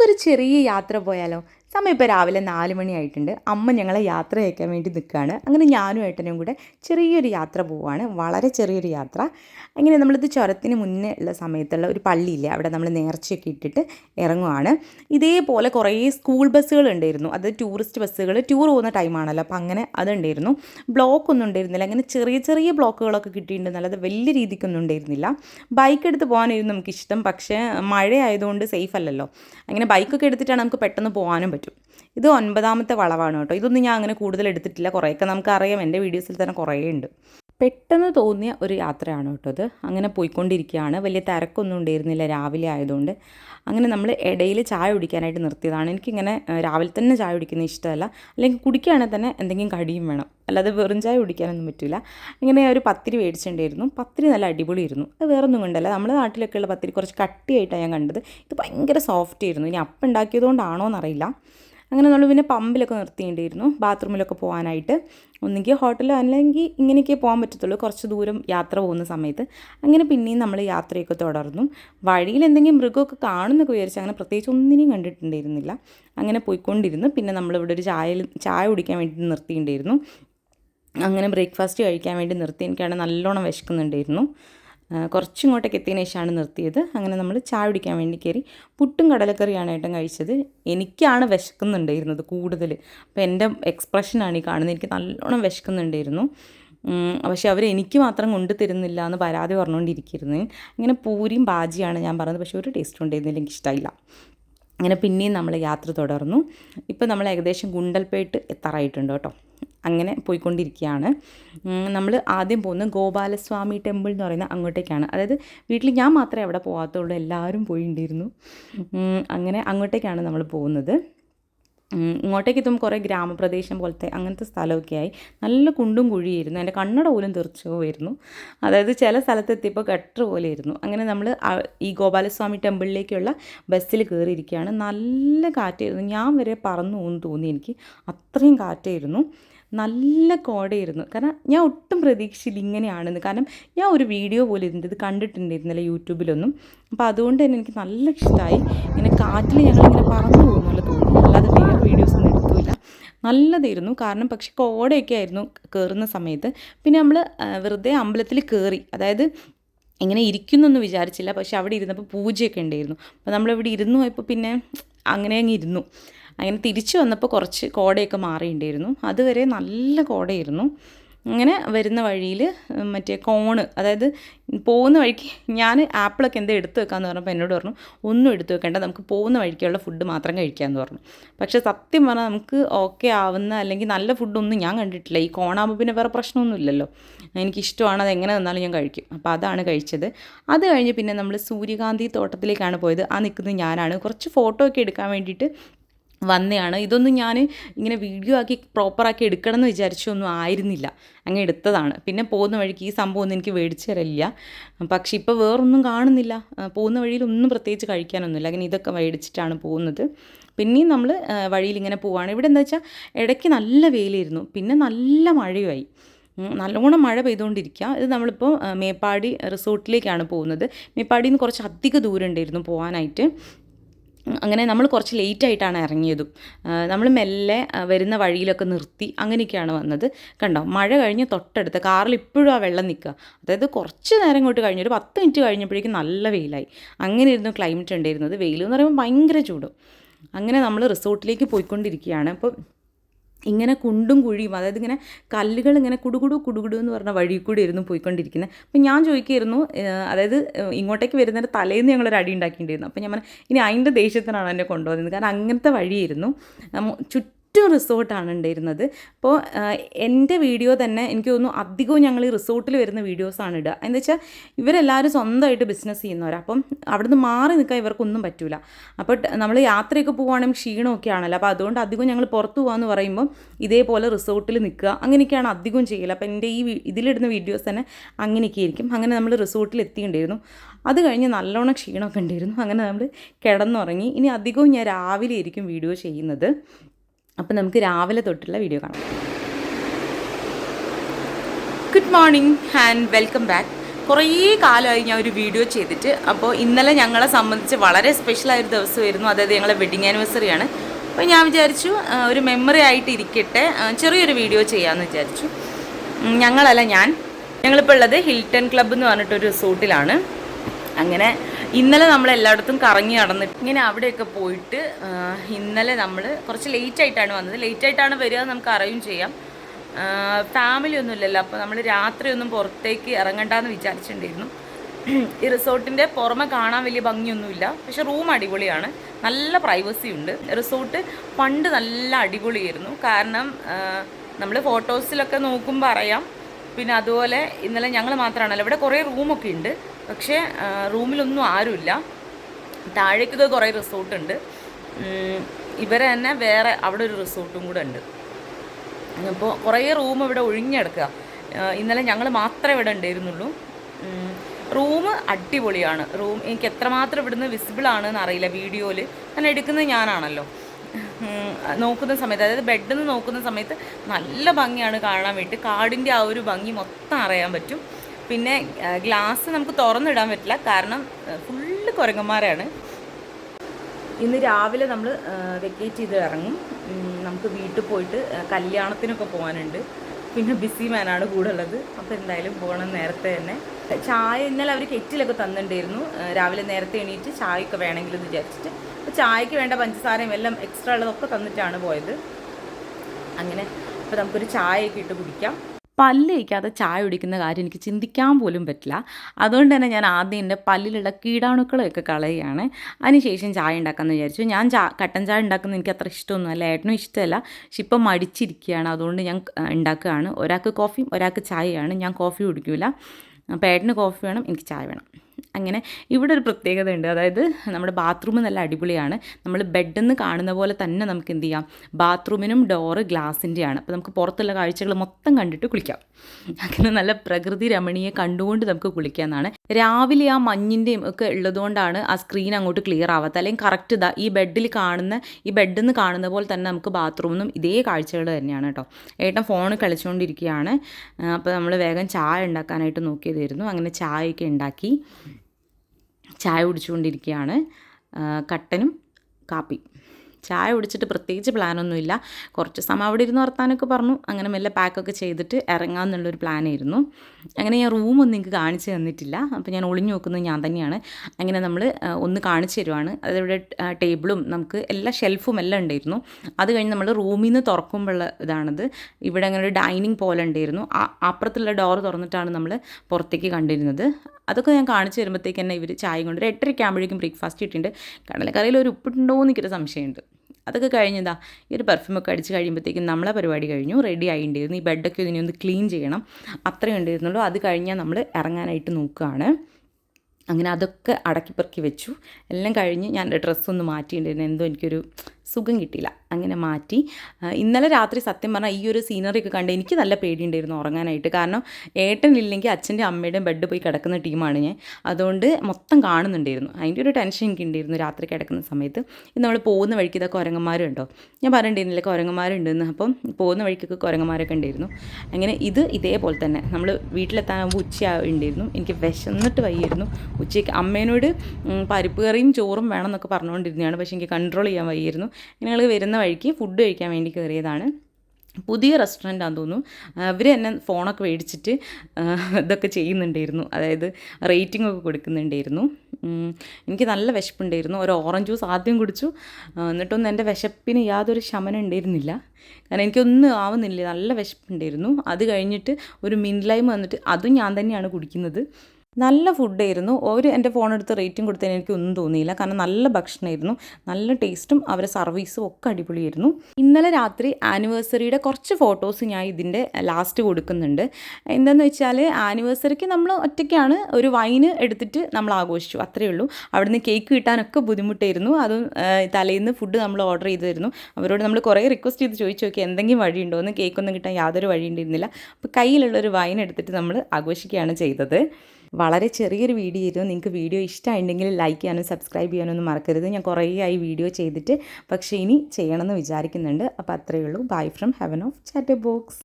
നമുക്കൊരു ചെറിയ യാത്ര പോയാലോ? സമയം ഇപ്പോൾ രാവിലെ നാല് മണിയായിട്ടുണ്ട് അമ്മ ഞങ്ങളെ യാത്ര അയക്കാൻ വേണ്ടി നിൽക്കുകയാണ്. അങ്ങനെ ഞാനും ഏട്ടനും കൂടെ ചെറിയൊരു യാത്ര പോവുകയാണ് വളരെ ചെറിയൊരു യാത്ര. അങ്ങനെ നമ്മളിത് ചുരത്തിന് മുന്നേ ഉള്ള സമയത്തുള്ള ഒരു പള്ളിയില്ലേ അവിടെ നമ്മൾ നേർച്ചയൊക്കെ ഇട്ടിട്ട് ഇറങ്ങുവാണ്. ഇതേപോലെ കുറേ സ്കൂൾ ബസ്സുകൾ ഉണ്ടായിരുന്നു. അത് ടൂറിസ്റ്റ് ബസ്സുകൾ ടൂർ പോകുന്ന ടൈമാണല്ലോ അപ്പോൾ അങ്ങനെ അതുണ്ടായിരുന്നു ബ്ലോക്ക് ഒന്നും ഉണ്ടായിരുന്നില്ല. അങ്ങനെ ചെറിയ ചെറിയ ബ്ലോക്കുകളൊക്കെ കിട്ടിയിട്ടുണ്ട് നല്ലത് വലിയ രീതിക്കൊന്നും ഉണ്ടായിരുന്നില്ല. ബൈക്ക് എടുത്ത് പോകാനായിരുന്നു നമുക്കിഷ്ടം. പക്ഷേ മഴ ആയതുകൊണ്ട് സേഫ് അല്ലല്ലോ. അങ്ങനെ ബൈക്കൊക്കെ എടുത്തിട്ടാണ് നമുക്ക് പെട്ടെന്ന് പോകാനും പറ്റും. ഇത് ഒൻപതാമത്തെ വളവാണ് കേട്ടോ. ഇതൊന്നും ഞാൻ അങ്ങനെ കൂടുതൽ എടുത്തിട്ടില്ല. കുറേയൊക്കെ നമുക്കറിയാം. എന്റെ വീഡിയോസിൽ തന്നെ കുറേ ഉണ്ട് പെട്ടെന്ന് തോന്നിയ ഒരു യാത്രയാണ് കേട്ടോ അത്. അങ്ങനെ പോയിക്കൊണ്ടിരിക്കുകയാണ്. വലിയ തിരക്കൊന്നും ഉണ്ടായിരുന്നില്ല. രാവിലെ ആയതുകൊണ്ട്. അങ്ങനെ നമ്മൾ ഇടയിൽ ചായ കുടിക്കാനായിട്ട് നിർത്തിയതാണ്. എനിക്കിങ്ങനെ രാവിലെ തന്നെ ചായ കുടിക്കുന്നത് ഇഷ്ടമല്ല. അല്ലെങ്കിൽ കുടിക്കുകയാണെങ്കിൽ തന്നെ എന്തെങ്കിലും കടിയും വേണം. അല്ലാതെ വെറും ചായ കുടിക്കാനൊന്നും പറ്റില്ല. ഇങ്ങനെ ഒരു പത്തിരി മേടിച്ചിട്ടുണ്ടായിരുന്നു. പത്തിരി നല്ല അടിപൊളിയായിരുന്നു. അത് വേറെ ഒന്നും കൊണ്ടല്ല. നമ്മുടെ നാട്ടിലൊക്കെയുള്ള പത്തിരി കുറച്ച് കട്ടിയായിട്ടാണ് ഞാൻ കണ്ടത്. ഇത് ഭയങ്കര സോഫ്റ്റ് ആയിരുന്നു. ഇനി അപ്പം ഉണ്ടാക്കിയതുകൊണ്ടാണോ എന്നറിയില്ല അങ്ങനെ നമ്മൾ പിന്നെ പമ്പിലൊക്കെ നിർത്തിയിട്ടുണ്ടായിരുന്നു ബാത്റൂമിലൊക്കെ പോകാനായിട്ട്. ഒന്നുകിൽ ഹോട്ടലോ അല്ലെങ്കിൽ ഇങ്ങനെയൊക്കെ പോകാൻ പറ്റത്തുള്ളൂ കുറച്ച് ദൂരം യാത്ര പോകുന്ന സമയത്ത്. അങ്ങനെ പിന്നെയും നമ്മൾ യാത്രയൊക്കെ തുടർന്നു. വഴിയിൽ എന്തെങ്കിലും മൃഗമൊക്കെ കാണുന്നൊക്കെ വിചാരിച്ചു അങ്ങനെ പ്രത്യേകിച്ച് ഒന്നിനെയും കണ്ടിട്ടുണ്ടായിരുന്നില്ല. അങ്ങനെ പോയിക്കൊണ്ടിരുന്നു. പിന്നെ നമ്മളിവിടെ ഒരു ചായ ചായ കുടിക്കാൻ വേണ്ടി നിർത്തിയിട്ടുണ്ടായിരുന്നു. അങ്ങനെ ബ്രേക്ക്ഫാസ്റ്റ് കഴിക്കാൻ വേണ്ടി നിർത്തി. എനിക്കാണെങ്കിൽ നല്ലോണം വിശക്കുന്നുണ്ടായിരുന്നു. കുറച്ചിങ്ങോട്ടേക്ക് എത്തിയതിന് ശേഷമാണ് നിർത്തിയത്. അങ്ങനെ നമ്മൾ ചായ കുടിക്കാൻ വേണ്ടി കയറി പുട്ടും കടലക്കറിയാണ് ഏട്ടൻ കഴിച്ചത്. എനിക്കാണ് വിശക്കുന്നുണ്ടായിരുന്നത് കൂടുതൽ. അപ്പോൾ എന്റെ എക്സ്പ്രഷനാണ് ഈ കാണുന്നത്. എനിക്ക് നല്ലോണം വിശക്കുന്നുണ്ടായിരുന്നു. പക്ഷേ അവർ എനിക്ക് മാത്രം കൊണ്ടു തരുന്നില്ല എന്ന് പരാതി പറഞ്ഞുകൊണ്ടിരിക്കുന്നത് ഇങ്ങനെ പൂരിയും ബാജിയാണ് ഞാൻ പറഞ്ഞത്. പക്ഷേ ഒരു ടേസ്റ്റ് ഉണ്ടായിരുന്നില്ല. എനിക്ക് ഇഷ്ടമായില്ല അങ്ങനെ പിന്നെയും നമ്മൾ യാത്ര തുടർന്നു. ഇപ്പോൾ നമ്മൾ ഏകദേശം ഗുണ്ടൽപേട്ട് എത്താറായിട്ടുണ്ട് കേട്ടോ. അങ്ങനെ പോയിക്കൊണ്ടിരിക്കുകയാണ്. നമ്മൾ ആദ്യം പോകുന്നത് ഗോപാലസ്വാമി ടെമ്പിൾ എന്ന് പറയുന്ന അങ്ങോട്ടേക്കാണ്. അതായത് വീട്ടിൽ ഞാൻ മാത്രമേ അവിടെ പോകാത്തുള്ളൂ എല്ലാവരും പോയിണ്ടിരുന്നു അങ്ങനെ അങ്ങോട്ടേക്കാണ് നമ്മൾ പോകുന്നത്. ഇങ്ങോട്ടേക്ക് എത്തുമ്പോൾ കുറേ ഗ്രാമപ്രദേശം പോലത്തെ അങ്ങനത്തെ സ്ഥലമൊക്കെ ആയി നല്ല കുണ്ടും കുഴിയായിരുന്നു. എന്റെ കണ്ണട പോലും തെറിച്ചു പോയിരുന്നു. അതായത് ചില സ്ഥലത്തെത്തിയപ്പോൾ ഗട്ടർ പോലെ ആയിരുന്നു അങ്ങനെ നമ്മൾ ഈ ഗോപാലസ്വാമി ടെമ്പിളിലേക്കുള്ള ബസ്സിൽ കയറിയിരിക്കുകയാണ് നല്ല കാറ്റായിരുന്നു. ഞാൻ വരെ പറന്നു പോകുന്നു തോന്നി എനിക്ക്. അത്രയും കാറ്റായിരുന്നു. നല്ല കോടയായിരുന്നു. കാരണം ഞാൻ ഒട്ടും പ്രതീക്ഷിച്ചില്ല ഇങ്ങനെയാണെന്ന്. കാരണം ഞാൻ ഒരു വീഡിയോ പോലെ ഇതിന്റെ ഇത് കണ്ടിട്ടുണ്ടായിരുന്നില്ല യൂട്യൂബിലൊന്നും. അപ്പോൾ അതുകൊണ്ട് തന്നെ എനിക്ക് നല്ല ഇഷ്ടമായി. ഇങ്ങനെ കാറ്റിൽ ഞങ്ങളിങ്ങനെ പറന്നു പോകുന്നുള്ള തോന്നി. അല്ലാതെ വേറെ വീഡിയോസ് ഒന്നും എടുത്തില്ല. നല്ലതായിരുന്നു. കാരണം പക്ഷേ കോടയൊക്കെ ആയിരുന്നു കയറുന്ന സമയത്ത്. പിന്നെ നമ്മൾ വെറുതെ അമ്പലത്തിൽ കയറി അതായത് ഇങ്ങനെ ഇരിക്കുന്നൊന്നും വിചാരിച്ചില്ല. പക്ഷെ അവിടെ ഇരുന്നപ്പോൾ പൂജയൊക്കെ ഉണ്ടായിരുന്നു. അപ്പോൾ നമ്മളിവിടെ ഇരുന്നു. പോയപ്പോൾ പിന്നെ അങ്ങനെ അങ്ങ് ഇരുന്നു. അങ്ങനെ തിരിച്ചു വന്നപ്പോൾ കുറച്ച് കോടയൊക്കെ മാറിയിട്ടുണ്ടായിരുന്നു. അതുവരെ നല്ല കോടയായിരുന്നു. അങ്ങനെ വരുന്ന വഴിയിൽ മറ്റേ കോണ് അതായത് പോകുന്ന വഴിക്ക് ഞാൻ ആപ്പിളൊക്കെ എന്താ എടുത്ത് വെക്കാമെന്ന് പറഞ്ഞപ്പോൾ എന്നോട് പറഞ്ഞു ഒന്നും എടുത്തു വെക്കേണ്ട നമുക്ക് പോകുന്ന വഴിക്കുള്ള ഫുഡ് മാത്രം കഴിക്കാമെന്ന് പറഞ്ഞു. പക്ഷേ സത്യം പറഞ്ഞാൽ നമുക്ക് ഓക്കെ ആവുന്ന അല്ലെങ്കിൽ നല്ല ഫുഡൊന്നും ഞാൻ കണ്ടിട്ടില്ല. ഈ കോണാകുമ്പോൾ പിന്നെ വേറെ പ്രശ്നമൊന്നുമില്ലല്ലോ എനിക്കിഷ്ടമാണ് അത് എങ്ങനെ തന്നാലും ഞാൻ കഴിക്കും. അപ്പോൾ അതാണ് കഴിച്ചത്. അത് കഴിഞ്ഞ് പിന്നെ നമ്മൾ സൂര്യകാന്തി തോട്ടത്തിലേക്കാണ് പോയത്. ആ നിൽക്കുന്നത് ഞാനാണ്. കുറച്ച് ഫോട്ടോ ഒക്കെ എടുക്കാൻ വേണ്ടിയിട്ട് വന്നതാണ് ഇതൊന്നും ഞാൻ ഇങ്ങനെ വീഡിയോ ആക്കി പ്രോപ്പറാക്കി എടുക്കണം എന്ന് വിചാരിച്ചൊന്നും ആയിരുന്നില്ല. അങ്ങ് എടുത്തതാണ്. പിന്നെ പോകുന്ന വഴിക്ക് ഈ സംഭവം ഒന്നും എനിക്ക് മേടിച്ചു തരില്ല പക്ഷെ ഇപ്പോൾ വേറൊന്നും കാണുന്നില്ല. പോകുന്ന വഴിയിൽ ഒന്നും പ്രത്യേകിച്ച് കഴിക്കാനൊന്നുമില്ല. അങ്ങനെ ഇതൊക്കെ മേടിച്ചിട്ടാണ് പോകുന്നത്. പിന്നെയും നമ്മൾ വഴിയിൽ ഇങ്ങനെ പോവുകയാണ് ഇവിടെ എന്താ വെച്ചാൽ ഇടയ്ക്ക് നല്ല വെയിലായിരുന്നു. പിന്നെ നല്ല മഴയുമായി. നല്ലോണം മഴ പെയ്തുകൊണ്ടിരിക്കുക. ഇത് നമ്മളിപ്പോൾ മേപ്പാടി റിസോർട്ടിലേക്കാണ് പോകുന്നത്. മേപ്പാടിയിൽ നിന്ന് കുറച്ച് അധിക ദൂരം ഉണ്ടായിരുന്നു പോകാനായിട്ട് അങ്ങനെ നമ്മൾ കുറച്ച് ലേറ്റ് ആയിട്ടാണ് ഇറങ്ങിയതും. നമ്മൾ മെല്ലെ വരുന്ന വഴിയിലൊക്കെ നിർത്തി അങ്ങനെയൊക്കെയാണ് വന്നത്. കണ്ടോ? മഴ കഴിഞ്ഞ് തൊട്ടടുത്ത് കാറിൽ ഇപ്പോഴും ആ വെള്ളം നിൽക്കുക. അതായത് കുറച്ച് നേരം ഇങ്ങോട്ട് കഴിഞ്ഞ് ഒരു പത്ത് മിനിറ്റ് കഴിഞ്ഞപ്പോഴേക്കും നല്ല വെയിലായി. അങ്ങനെ ഇരുന്നു ക്ലൈമറ്റ് ഉണ്ടായിരുന്നത്. വെയിൽ എന്ന് പറയുമ്പോൾ ഭയങ്കര ചൂടും. അങ്ങനെ നമ്മൾ റിസോർട്ടിലേക്ക് പോയിക്കൊണ്ടിരിക്കുകയാണ്. അപ്പോൾ ഇങ്ങനെ കുണ്ടും കുഴിയും അതായത് ഇങ്ങനെ കല്ലുകൾ ഇങ്ങനെ കുടുകുടു കുടുകുടു എന്ന് പറഞ്ഞ വഴി കൂടി ഇരുന്ന് പോയിക്കൊണ്ടിരിക്കുന്നത്. അപ്പം ഞാൻ ചോദിക്കുമായിരുന്നു ഏഹ്, അതായത് ഇങ്ങോട്ടേക്ക് വരുന്നതിന്റെ തലേന്ന് ഞങ്ങളൊരു അടി ഉണ്ടാക്കിയിട്ടുണ്ടായിരുന്നു. അപ്പം ഞാൻ ഇനി അതിന്റെ ദേഷ്യത്തിനാണ് എന്നെ കൊണ്ടുപോകുന്നത് കാരണം അങ്ങനത്തെ വഴിയായിരുന്നു. നമ്മ- ചുറ്റും റിസോർട്ടാണ് ഉണ്ടായിരുന്നത്. അപ്പോൾ എന്റെ വീഡിയോ തന്നെ എനിക്ക് തോന്നുന്നു അധികവും ഞങ്ങൾ ഈ റിസോർട്ടിൽ വരുന്ന വീഡിയോസാണ് ഇടുക. എന്താ വെച്ചാൽ ഇവരെല്ലാവരും സ്വന്തമായിട്ട് ബിസിനസ് ചെയ്യുന്നവരാണ് അപ്പം അവിടുന്ന് മാറി നിൽക്കാൻ ഇവർക്കൊന്നും പറ്റില്ല അപ്പോൾ നമ്മൾ യാത്രയൊക്കെ പോവുകയാണെങ്കിൽ ക്ഷീണമൊക്കെ ആണല്ലോ. അപ്പോൾ അതുകൊണ്ട് അധികം ഞങ്ങൾ പുറത്ത് പോകാമെന്ന് പറയുമ്പോൾ ഇതേപോലെ റിസോർട്ടിൽ നിൽക്കുക. അങ്ങനെയൊക്കെയാണ് അധികം ചെയ്യൽ അപ്പോൾ എന്റെ ഈ ഇതിലിടുന്ന വീഡിയോസ് തന്നെ അങ്ങനെയൊക്കെ ആയിരിക്കും. അങ്ങനെ നമ്മൾ റിസോർട്ടിൽ എത്തിയിട്ടുണ്ടായിരുന്നു. അത് കഴിഞ്ഞ് നല്ലോണം ക്ഷീണമൊക്കെ ഉണ്ടായിരുന്നു. അങ്ങനെ നമ്മൾ കിടന്നുറങ്ങി. ഇനി അധികവും ഞാൻ രാവിലെ ആയിരിക്കും വീഡിയോ ചെയ്യുന്നത്. അപ്പം നമുക്ക് രാവിലെ തൊട്ടുള്ള വീഡിയോ കാണാം. Good morning and welcome back കുറേ കാലമായി ഞാൻ ഒരു വീഡിയോ ചെയ്തിട്ട് അപ്പോൾ ഇന്നലെ ഞങ്ങളെ സംബന്ധിച്ച് വളരെ സ്പെഷ്യലായ ഒരു ദിവസമായിരുന്നു അതായത് ഞങ്ങളെ വെഡിങ് ആനിവേഴ്സറിയാണ് അപ്പോൾ ഞാൻ വിചാരിച്ചു ഒരു മെമ്മറി ആയിട്ട് ഇരിക്കട്ടെ. ചെറിയൊരു വീഡിയോ ചെയ്യാമെന്ന് വിചാരിച്ചു. ഞങ്ങളല്ല ഞാൻ. ഞങ്ങളിപ്പോൾ ഉള്ളത് ഹിൽട്ടൺ ക്ലബ്ബ് എന്ന് പറഞ്ഞിട്ടൊരു റിസോർട്ടിലാണ് അങ്ങനെ ഇന്നലെ നമ്മൾ എല്ലായിടത്തും കറങ്ങി നടന്നിട്ട് ഇങ്ങനെ അവിടെയൊക്കെ പോയിട്ട് ഇന്നലെ നമ്മൾ കുറച്ച് ലേറ്റ് ആയിട്ടാണ് വന്നത്. ലേറ്റ് ആയിട്ടാണ് വരിക നമുക്ക് അറിയുകയും ചെയ്യാം. ഫാമിലി ഒന്നും ഇല്ലല്ലോ അപ്പോൾ നമ്മൾ രാത്രിയൊന്നും പുറത്തേക്ക് ഇറങ്ങണ്ടെന്ന് വിചാരിച്ചിട്ടുണ്ടായിരുന്നു. ഈ റിസോർട്ടിന്റെ പുറമെ കാണാൻ വലിയ ഭംഗിയൊന്നുമില്ല. പക്ഷേ റൂം അടിപൊളിയാണ്. നല്ല പ്രൈവസി ഉണ്ട്. റിസോർട്ട് പണ്ട് നല്ല അടിപൊളിയായിരുന്നു. കാരണം നമ്മൾ ഫോട്ടോസിലൊക്കെ നോക്കുമ്പോൾ അറിയാം. പിന്നെ അതുപോലെ ഇന്നലെ ഞങ്ങൾ മാത്രമാണല്ലോ. ഇവിടെ കുറേ റൂമൊക്കെ ഉണ്ട്. പക്ഷേ റൂമിലൊന്നും ആരുമില്ല. താഴേക്കൊക്കെ കുറേ റിസോർട്ടുണ്ട്. ഇവരെ തന്നെ വേറെ അവിടെ ഒരു റിസോർട്ടും കൂടെ ഉണ്ട്. അപ്പോൾ കുറേ റൂം ഇവിടെ ഒഴിഞ്ഞെടുക്കുക. ഇന്നലെ ഞങ്ങൾ മാത്രമേ ഇവിടെ ഉണ്ടായിരുന്നുള്ളൂ. റൂം അടിപൊളിയാണ്. റൂം എനിക്ക് എത്രമാത്രം ഇവിടുന്ന് വിസിബിൾ ആണെന്ന് അറിയില്ല വീഡിയോയിൽ. ഞാൻ എടുക്കുന്നത് ഞാനാണല്ലോ. നോക്കുന്ന സമയത്ത് അതായത് ബെഡിൽ നിന്ന് നോക്കുന്ന സമയത്ത് നല്ല ഭംഗിയാണ് കാണാൻ വേണ്ടി. കാടിന്റെ ആ ഒരു ഭംഗി മൊത്തം അറിയാൻ പറ്റും. പിന്നെ ഗ്ലാസ് നമുക്ക് തുറന്നിടാൻ പറ്റില്ല. കാരണം ഫുള്ള് കുരങ്ങന്മാരാണ്. ഇന്ന് രാവിലെ നമ്മൾ വെക്കേറ്റ് ചെയ്ത് ഇറങ്ങും. നമുക്ക് വീട്ടിൽ പോയിട്ട് കല്യാണത്തിനൊക്കെ പോകാനുണ്ട് പിന്നെ ബിസി മാനാണ് കൂടെ ഉള്ളത് അപ്പോൾ എന്തായാലും പോകണം നേരത്തെ തന്നെ. ചായ ഇന്നലെ അവർ കെറ്റിലൊക്കെ തന്നിട്ടുണ്ടായിരുന്നു. രാവിലെ നേരത്തെ എണീറ്റ് ചായയൊക്കെ വേണമെങ്കിൽ എന്ന് വിചാരിച്ചിട്ട്. അപ്പോൾ ചായക്ക് വേണ്ട പഞ്ചസാരയും എല്ലാം എക്സ്ട്രാ ഉള്ളതൊക്കെ തന്നിട്ടാണ് പോയത്. അങ്ങനെ അപ്പോൾ നമുക്കൊരു ചായയൊക്കെ ഇട്ട് കുടിക്കാം. പല്ല് തേക്കാതെ ചായ കുടിക്കുന്ന കാര്യം എനിക്ക് ചിന്തിക്കാൻ പോലും പറ്റില്ല. അതുകൊണ്ട് തന്നെ ഞാൻ ആദ്യം എന്റെ പല്ലിലുള്ള കീടാണുക്കളൊക്കെ കളയുകയാണ്. അതിനുശേഷം ചായ ഉണ്ടാക്കാമെന്ന് വിചാരിച്ചു. ഞാൻ ചാ കട്ടൻ ചായ ഉണ്ടാക്കുന്നത് എനിക്ക് അത്ര ഇഷ്ടമൊന്നുമല്ല ഏട്ടനും ഇഷ്ടമല്ല. പക്ഷെ ഇപ്പം മടിച്ചിരിക്കുകയാണ്. അതുകൊണ്ട് ഞാൻ ഉണ്ടാക്കുകയാണ്. ഒരാൾക്ക് കോഫിയും ഒരാൾക്ക് ചായയാണ്. ഞാൻ കോഫി കുടിക്കില്ല അപ്പോൾ ഏട്ടന് കോഫി വേണം എനിക്ക് ചായ വേണം. അങ്ങനെ ഇവിടെ ഒരു പ്രത്യേകത ഉണ്ട് അതായത് നമ്മുടെ ബാത്റൂം നല്ല അടിപൊളിയാണ്. നമ്മൾ ബെഡിൽ നിന്ന് കാണുന്ന പോലെ തന്നെ നമുക്ക് എന്ത് ചെയ്യാം? ബാത്റൂമിനും ഡോറ് ഗ്ലാസിന്റെയാണ് അപ്പോൾ നമുക്ക് പുറത്തുള്ള കാഴ്ചകൾ മൊത്തം കണ്ടിട്ട് കുളിക്കാം. അങ്ങനെ നല്ല പ്രകൃതി രമണീയെ കണ്ടുകൊണ്ട് നമുക്ക് കുളിക്കാമെന്നാണ് രാവിലെ ആ മഞ്ഞിന്റെയും ഒക്കെ ഉള്ളതുകൊണ്ടാണ് ആ സ്ക്രീൻ അങ്ങോട്ട് ക്ലിയർ ആവാത്ത അല്ലെങ്കിൽ കറക്റ്റ് ഇതാ ഈ ബെഡിൽ കാണുന്ന ഈ ബെഡിൽ നിന്ന് കാണുന്ന പോലെ തന്നെ നമുക്ക് ബാത്റൂമിനും ഇതേ കാഴ്ചകൾ തന്നെയാണ് കേട്ടോ. ഏട്ടൻ ഫോൺ കളിച്ചുകൊണ്ടിരിക്കുകയാണ് അപ്പോൾ നമ്മൾ വേഗം ചായ ഉണ്ടാക്കാനായിട്ട് നോക്കിയതായിരുന്നു. അങ്ങനെ ചായയൊക്കെ ഉണ്ടാക്കി. ചായ കുടിച്ചുകൊണ്ടിരിക്കുകയാണ്. കട്ടനും കാപ്പി ചായ കുടിച്ചിട്ട് പ്രത്യേകിച്ച് പ്ലാനൊന്നുമില്ല. കുറച്ച് സമയം അവിടെ ഇരുന്ന് വർത്താനൊക്കെ പറഞ്ഞു. അങ്ങനെ മെല്ലെ പാക്കൊക്കെ ചെയ്തിട്ട് ഇറങ്ങാമെന്നുള്ളൊരു പ്ലാനായിരുന്നു. അങ്ങനെ ഞാൻ റൂമൊന്നും നിങ്ങൾക്ക് കാണിച്ചു തന്നിട്ടില്ല. അപ്പോൾ ഞാൻ ഒളിഞ്ഞു നോക്കുന്നത് ഞാൻ തന്നെയാണ്. അങ്ങനെ നമ്മൾ ഒന്ന് കാണിച്ചു തരുവാണ്. അതിവിടെ ടേബിളും നമുക്ക് എല്ലാ ഷെൽഫും എല്ലാം ഉണ്ടായിരുന്നു. അത് കഴിഞ്ഞ് നമ്മൾ റൂമിൽ നിന്ന് തുറക്കുമ്പോഴുള്ള ഇതാണത്. ഇവിടെ അങ്ങനെ ഒരു ഡൈനിങ് പോലെ ഉണ്ടായിരുന്നു. അപ്പുറത്തുള്ള ഡോർ തുറന്നിട്ടാണ് നമ്മൾ പുറത്തേക്ക് കണ്ടിരുന്നത്. അതൊക്കെ ഞാൻ കാണിച്ചു തരുമ്പോഴത്തേക്ക് തന്നെ ഇവർ ചായ കൊണ്ട് ഒരു എട്ടരയ്ക്ക് ആകുമ്പോഴേക്കും ബ്രേക്ക്ഫാസ്റ്റ് കിട്ടിയിട്ടുണ്ട്. കടലക്കറിയിൽ ഒരു ഉപ്പിട്ടുണ്ടോ എന്ന് എനിക്കൊരു സംശയമുണ്ട്. അതൊക്കെ കഴിഞ്ഞതാ. ഈ ഒരു പെർഫ്യൂമൊക്കെ അടിച്ച് കഴിയുമ്പോഴത്തേക്കും നമ്മളെ പരിപാടി കഴിഞ്ഞു. റെഡി ആയിണ്ടായിരുന്നു. ഈ ബെഡൊക്കെ ഇതിനെ ഒന്ന് ക്ലീൻ ചെയ്യണം. അത്രയും ഉണ്ടായിരുന്നുള്ളൂ. അത് കഴിഞ്ഞാൽ നമ്മൾ ഇറങ്ങാനായിട്ട് നോക്കുകയാണ് അങ്ങനെ അതൊക്കെ അടക്കി പെറുക്കി വെച്ചു. എല്ലാം കഴിഞ്ഞ് ഞാൻ ഡ്രസ്സൊന്ന് മാറ്റിയിട്ടുണ്ടായിരുന്നു എന്തോ എനിക്കൊരു സുഖം കിട്ടിയില്ല. അങ്ങനെ മാറ്റി. ഇന്നലെ രാത്രി സത്യം പറഞ്ഞാൽ ഈ ഒരു സീനറി ഒക്കെ കണ്ട് എനിക്ക് നല്ല പേടിയുണ്ടായിരുന്നു ഉറങ്ങാനായിട്ട്. കാരണം ഏട്ടനില്ലെങ്കിൽ അച്ഛന്റെ അമ്മയുടെയും ബെഡ് പോയി കിടക്കുന്ന ടീമാണ് ഞാൻ. അതുകൊണ്ട് മൊത്തം കാണുന്നുണ്ടായിരുന്നു. അതിന്റെ ഒരു ടെൻഷൻ എനിക്ക് ഉണ്ടായിരുന്നു രാത്രി കിടക്കുന്ന സമയത്ത്. ഇത് നമ്മൾ പോകുന്ന വഴിക്ക് ഇതൊക്കെ കുരങ്ങന്മാരുണ്ടോ? ഞാൻ പറഞ്ഞിട്ടുണ്ടായിരുന്നില്ല കുരങ്ങന്മാരുണ്ടെന്ന്? അപ്പം പോകുന്ന വഴിക്കൊക്കെ കുരങ്ങന്മാരൊക്കെ ഉണ്ടായിരുന്നു. അങ്ങനെ ഇത് ഇതേപോലെ തന്നെ. നമ്മൾ വീട്ടിലെത്താനാകുമ്പോൾ ഉണ്ടായിരുന്നു. എനിക്ക് വിശന്നിട്ട് വയ്യായിരുന്നു. ഉച്ചയ്ക്ക് അമ്മേനോട് പരിപ്പ് കറിയും ചോറും വേണം എന്നൊക്കെ പറഞ്ഞുകൊണ്ടിരുന്നതാണ്. പക്ഷേ എനിക്ക് കൺട്രോൾ ചെയ്യാൻ വയ്യായിരുന്നു. ഞങ്ങൾ വരുന്ന വഴിക്ക് ഫുഡ് കഴിക്കാൻ വേണ്ടി കയറിയതാണ്. പുതിയ റെസ്റ്റോറന്റ് ആണെന്ന് തോന്നുന്നു. അവർ തന്നെ ഫോണൊക്കെ മേടിച്ചിട്ട് ഇതൊക്കെ ചെയ്യുന്നുണ്ടായിരുന്നു. അതായത് റേറ്റിംഗ് ഒക്കെ കൊടുക്കുന്നുണ്ടായിരുന്നു. എനിക്ക് നല്ല വിശപ്പുണ്ടായിരുന്നു. ഒരു ഓറഞ്ച് ജ്യൂസ് ആദ്യം കുടിച്ചു. എന്നിട്ടൊന്നും എന്റെ വിശപ്പിന് യാതൊരു ശമനം ഉണ്ടായിരുന്നില്ല. കാരണം എനിക്കൊന്നും ആവുന്നില്ല. നല്ല വിശപ്പുണ്ടായിരുന്നു. അത് കഴിഞ്ഞിട്ട് ഒരു മിൻ ലൈം വന്നിട്ട് അതും ഞാൻ തന്നെയാണ് കുടിക്കുന്നത്. നല്ല ഫുഡായിരുന്നു ഒരു എന്റെ ഫോൺ എടുത്ത് റേറ്റിംഗ് കൊടുത്തതിന് എനിക്ക് ഒന്നും തോന്നിയില്ല. കാരണം നല്ല ഭക്ഷണമായിരുന്നു. നല്ല ടേസ്റ്റും അവരെ സർവീസും ഒക്കെ അടിപൊളിയായിരുന്നു. ഇന്നലെ രാത്രി ആനിവേഴ്സറിയുടെ കുറച്ച് ഫോട്ടോസ് ഞാൻ ഇതിന്റെ ലാസ്റ്റ് കൊടുക്കുന്നുണ്ട്. എന്താണെന്ന് വെച്ചാൽ ആനിവേഴ്സറിക്ക് നമ്മൾ ഒറ്റയ്ക്കാണ് ഒരു വൈന് എടുത്തിട്ട് നമ്മൾ ആഘോഷിച്ചു. അത്രയേ ഉള്ളൂ. അവിടുന്ന് കേക്ക് കിട്ടാനൊക്കെ ബുദ്ധിമുട്ടായിരുന്നു. അതും തലേന്ന് ഫുഡ് നമ്മൾ ഓർഡർ ചെയ്തിരുന്നു. അവരോട് നമ്മൾ കുറേ റിക്വസ്റ്റ് ചെയ്ത് ചോദിച്ചു നോക്കി എന്തെങ്കിലും വഴിയുണ്ടോ എന്ന് കേക്കൊന്നും കിട്ടാൻ യാതൊരു വഴി അപ്പോൾ കയ്യിലുള്ളൊരു വൈൻ എടുത്തിട്ട് നമ്മൾ ആഘോഷിക്കുകയാണ് ചെയ്തത്. വളരെ ചെറിയൊരു വീഡിയോ ആയിരുന്നു. നിങ്ങൾക്ക് വീഡിയോ ഇഷ്ടമായിട്ടുണ്ടെങ്കിൽ ലൈക്ക് ചെയ്യാനും സബ്സ്ക്രൈബ് ചെയ്യാനൊന്നും മറക്കരുത്. ഞാൻ കുറേ ആയി വീഡിയോ ചെയ്തിട്ട് പക്ഷേ ഇനി ചെയ്യണമെന്ന് വിചാരിക്കുന്നുണ്ട്. അപ്പോൾ അത്രയേ ഉള്ളൂ. Bye from heaven of chat box